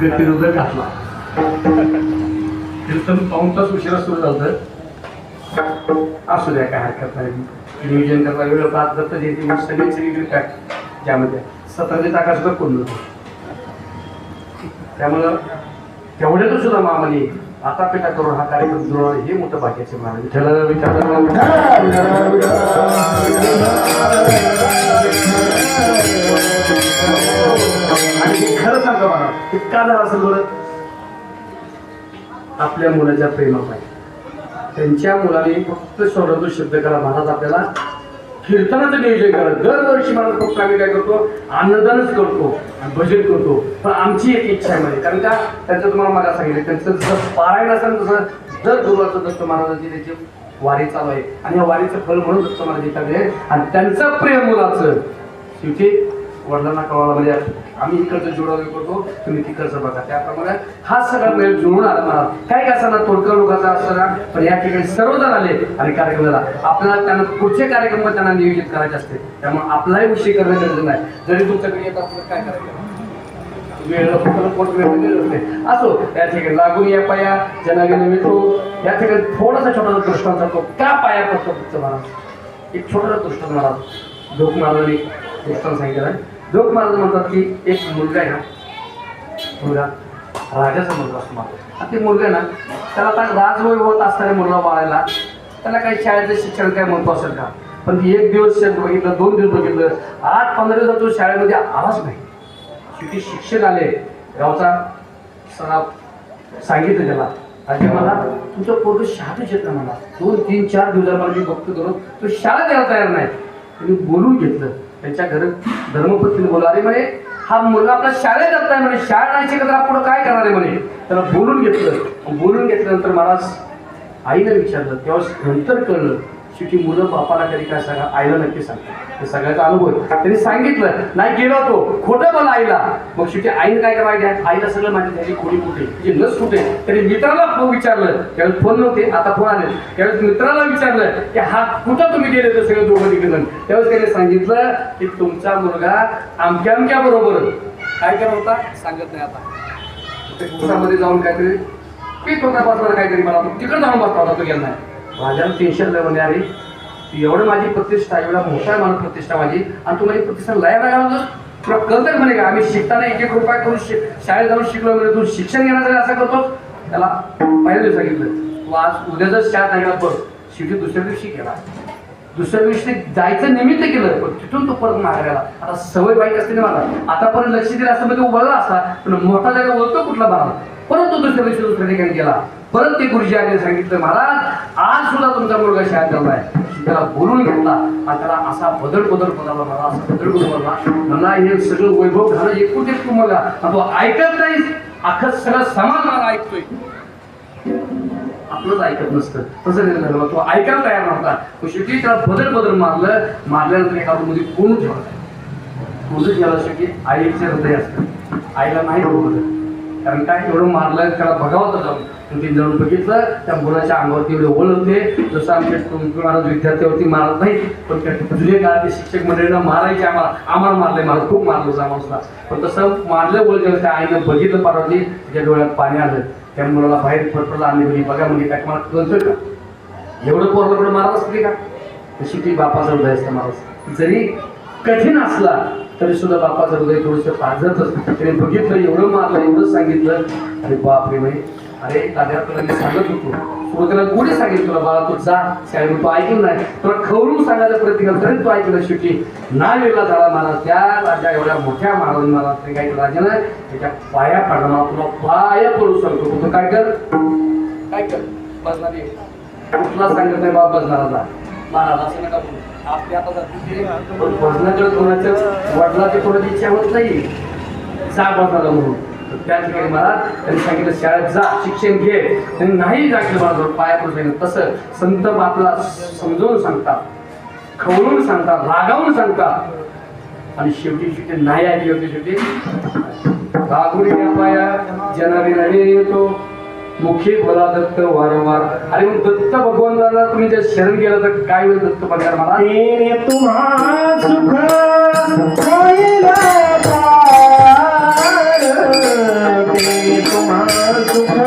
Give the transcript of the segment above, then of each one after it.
गतिरोधक घातला. कीर्तन पाऊन तास उशिरा सुरू झालं असू द्या काय हरकत नाही. नियोजन करता वेळ पाच दत्त जयंती सगळे सगळी सगळी काय? त्यामध्ये सतराशे टाका सुद्धा कोण नव्हतं. त्यामुळं तेवढ्यातच सुद्धा मामाने आता पिटा करून हा कार्यक्रम जुळवणं हे मोठं भाग्याचे महाराज विठ्ठलाला विचार का मला का झालं बरं आपल्या मुलाच्या प्रेमापाई त्यांच्या मुलाने फक्त स्वरातून शब्द करा महाराज आपल्याला कीर्तनाचं नियोजन करा. दरवर्षी महाराज फक्त आम्ही काय करतो? अन्नदानच करतो आणि भजन करतो. पण आमची एक इच्छा आहे म्हणजे कारण का? त्यांचं तुम्हाला मला सांगितलं त्यांचं जसं पारायण असेल तसं दर गुरुवारचं दत्त महाराजांची त्याची वारी चालू आहे. आणि या वारीचं फल म्हणून दत्त महाराज येतात आहे आणि त्यांचं प्रेम मुलाचं. शेवटी वडिलांना कळवायला म्हणजे आम्ही इकडचं जुळवणी करतो तुम्ही तिकडचं बघा. त्याप्रमाणे हा सगळा मेळ जुळून आला मला काय असताना तोडकर लोकांचा असताना पण या ठिकाणी सर्वजण आले आणि कार्यक्रम झाला आपल्याला त्यांना पुढचे कार्यक्रम त्यांना नियोजित करायचे असते. त्यामुळे आपलाही विषय करणं गरजेचं नाही. जरी तुमच्याकडे येत असलं काय करायचं? वेळेला असो त्या ठिकाणी लागून या पाया जनागेने मिळतो या ठिकाणी थोडासा छोटासा दृष्टांत सांगतो का पाया पडतो फक्त महाराज एक छोटासा दृष्टांत महाराज लोक महाराजांनी दृष्टांत सांगितलं आहे. लोक महाराज म्हणतात की एक मुलगा आहे ना मुलगा राजाचा मुलगा असतो मला आणि ते मुलगा आहे ना त्याला आता राजवय होत असताना मुलगा वाळायला त्याला काही शाळेचं शिक्षण काय महत्त्व असेल का? पण ती एक दिवस बघितलं दोन दिवस बघितलं आठ पंधरा दिवस तो शाळेमध्ये आलाच नाही. शेवटी शिक्षक आले? गावचा सरा सांगितलं त्याला. अरे मला तुमचं पोरग शाळेत येत नाही मला दोन तीन चार दिवसामध्ये मी बघतो करून तो शाळा द्यायला तयार नाही. त्यांनी बोलून घेतलं. त्याच्या घर धर्मपत्नीने बोला अरे म्हणे हा मुलगा आपला शाळेत जात नाही म्हणे शाळा नाही शिकत तर पुढं काय करणार आहे म्हणे? त्याला बोलून घेतलं. बोलून घेतल्यानंतर महाराज आईनं विचारलं तेव्हा नंतर कळलं शेवटी मुलं बापाला कधी काय सांगा आईला नक्की सांगतात. हे सगळ्याचा अनुभव त्यांनी सांगितलं नाही गेला तो. खोटं मला आईला. मग शेवटी आईनं काय करायचं आईला सगळं माहिती त्याची खोडी कुठे तिची लस कुठे तरी मित्राला फोन विचारलं. त्यावेळेस फोन नव्हते आता फोन आले. त्यावेळेस मित्राला विचारलं की हा कुठं तुम्ही गेले तर सगळे दोघं तिघ त्यावेळेस त्याने सांगितलं की तुमचा मुलगा अमक्या अमक्या बरोबर. काय करत होता? सांगत नाही आता. ते उसामध्ये जाऊन काहीतरी पीत होता बसला काहीतरी मला. तिकडे जाऊन बसला होता तो गेला नाही. राजाला टेन्शन लय म्हणजे अरे. एवढं माझी प्रतिष्ठा एवढा मोठा आहे मला प्रतिष्ठा माझी. आणि तू माझी प्रतिष्ठा लय लागा तुला कळतं म्हणे का? आम्ही शिकताना एक एक रुपया करून शाळेत जाऊन शिकलो म्हणजे तू शिक्षण घेण्यासाठी असं करतो त्याला पहिल्या दिवस सांगितलं. तू आज उद्या जर शाळेत नाही बघ शेवटी दुसऱ्या दिवशी केला दुसऱ्या दिवशी जायचं निमित्त केलं पण तिथून तो परत मागायला आता सवय वाईट असते ना मला. आतापर्यंत लक्ष दिलं असं म्हणजे उभारला असता. पण मोठा जागा बोलतो कुठला बाळा परत तो दुसऱ्या दिवशी दुसऱ्या ठिकाणी गेला. परत ते गुरुजी आले सांगितलं महाराज आज सुद्धा तुमचा मुलगा शाळेत आहे त्याला बोलून घेतला. आणि त्याला असा बदल बदल बदलला मला असा बदल बदल मला हे सगळं वैभव झालं एकूण एक तुम्हाला. आणि तो ऐकत नाही. अख्खं सगळं समान मला ऐकतोय. आपलंच ऐकत नसतं. तसं नाही झालं. तो ऐकायला तयार नव्हता. तो शेवटी त्याला बदल बदल मारलं. मारल्यानंतर एका मध्ये कोण ठेवला कोण ठेवला शेवटी आईचं हृदय असतं? आईला नाही बरोबर कारण काय? एवढं मारलं त्याला बघावं तर जाऊन ते जाऊन बघितलं त्या मुलाच्या अंगावरती एवढे ओळ होते. जसं आमचे महाराज विद्यार्थ्यावरती मारत नाही पण त्या जुने काळातले शिक्षक मंडळीनं मारायचे आम्हाला. आम्हाला मारले मला खूप मारलं आम्हाला पण तसं मारलं ओळ जेव्हा त्या आईनं बघितलं पार्वती तिच्या डोळ्यात पाणी आलं. त्या मुलाला बाहेर फटफटला आणली म्हणजे बघा म्हणजे काय मला कळतोय का एवढं पोरलं मारत असते का? तशी ती बापाचं हृदय असतं माणूस जरी कठीण असला तरी सुद्धा बापाचं हृदय थोडंसं पाजत असतं. त्याने बघितलं एवढं मारलं एवढं सांगितलं. अरे बाप रे म्हणजे अरे दादा तुला मी सांगत होतो. सुरुवातीला कोणी सांगितलं तुला बाळा तू जा. शाळेत तू ऐकलं नाही. तुला खवरून सांगायचा प्रयत्न केला तरी तू ऐकलं शेवटी. नाही वेगळा झाला मला त्या राजा एवढ्या मोठ्या महाराजांनी मला केलं राजानं त्याच्या पाया पाडला मला. तुला पाया पडू सांगतो. तू काय कर? काय कर? बसणार. कुठला सांगत नाही बाप बसणारा महाराज असं नका बोलू. आपल्या आता जर पण बसण्याकडे कोणाचं वडिलाची कोणाची इच्छा होत नाही. जा बसणारा म्हणून. तर त्या ठिकाणी मला त्यांनी सांगितलं शाळेत जा शिक्षण घे. त्यांनी नाही जागलं मला पाया पडून तसं संत बापला समजावून सांगतात खवळून सांगतात रागावून सांगतात आणि शेवटी शेवटी नाही आली होती शेवटी. रागुरी या पाया जनारी नवे येतो. मुखी बोला दत्त वारंवार. अरे मग दत्त भगवंताला तुम्ही जर शरण केलं तर काय होईल दत्त पगार मला? तेरे तुम्हा सुख सुख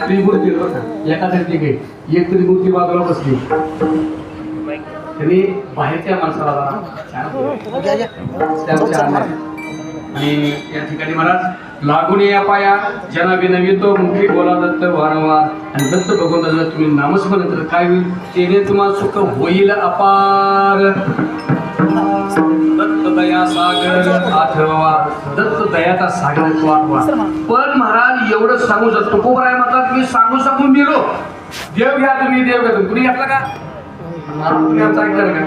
त्रिमूर्ती बघा एका तरी घे एक तरी बाजूला बसली. त्यांनी बाहेरच्या माणसाला आणि या ठिकाणी महाराज लागून या पाया. जना विनवितो मुखी बोला दत्त वारंवार आणि दत्त भगवंताचं तुम्ही नामस्मरण तर काय होईल तेने तुम्हाला सुख होईल अपार. दत्त दया सागर आठवा दत्त दयाचा सागर वाटवा पण महाराज एवढं सांगू शकतो. तुकोबराय म्हणतात मी सांगू सांगून गेलो. देव घ्या तुम्ही देव घ्या तुम्ही. कुणी घेतला का? तुम्ही आमचा ऐकलं का?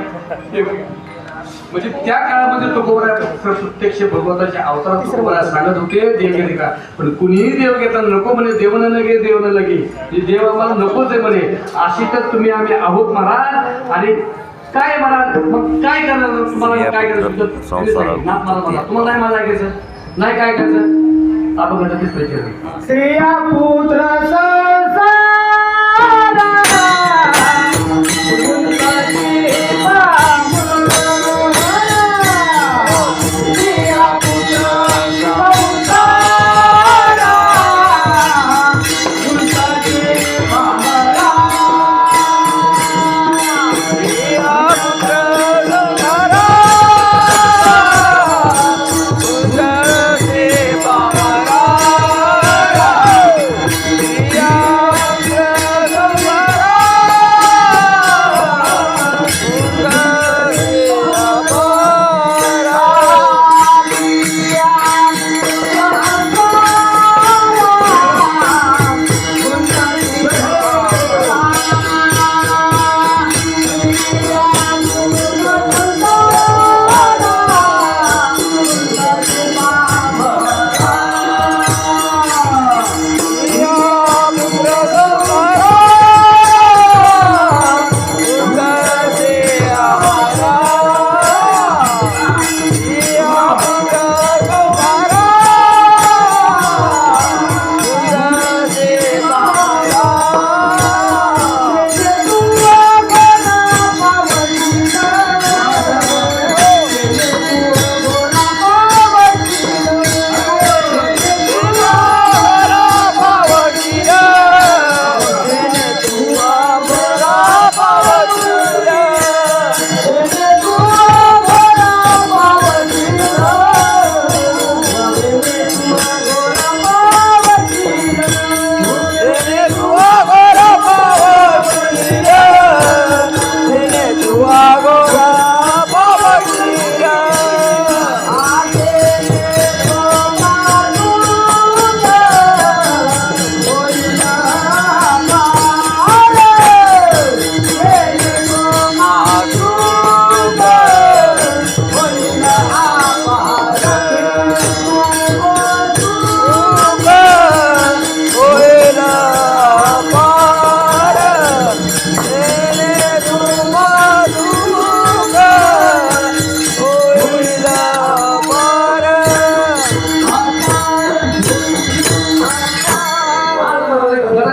म्हणजे त्या काळामध्ये तुकोबराय प्रत्यक्ष भगवंताच्या अवतारात तुकोबराय सांगत होते देव घेते का? पण कुणीही देव घेता नको म्हणे देव न लगे देव न लगे. म्हणजे देव आम्हाला नकोच आहे म्हणे. अशी तर तुम्ही आम्ही आहोत महाराज. आणि काय महाराज? मग काय करणार? तुम्हाला काय करायचं? मला मला तुम्हाला नाही मला ऐकायचं नाही काय करायचं? आपण पाहिजे स्त्रिया पुत्र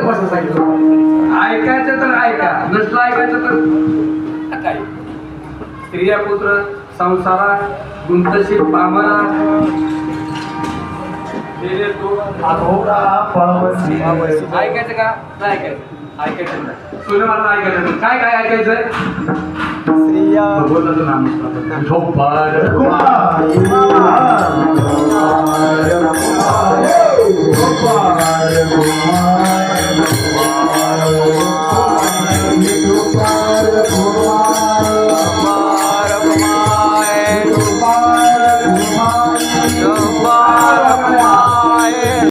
कसं सांगितलं. ऐकायचं तर ऐका नसलं ऐकायचं तर काय स्त्रिया पुत्र संसारा गुंतशील पामरा ऐकायचं का? नाही ऐकायचं. ऐकायचं सुने मला ऐकायचं. काय काय ऐकायचं? स्त्रिया. भगवंताचं नाम झोपार कुमार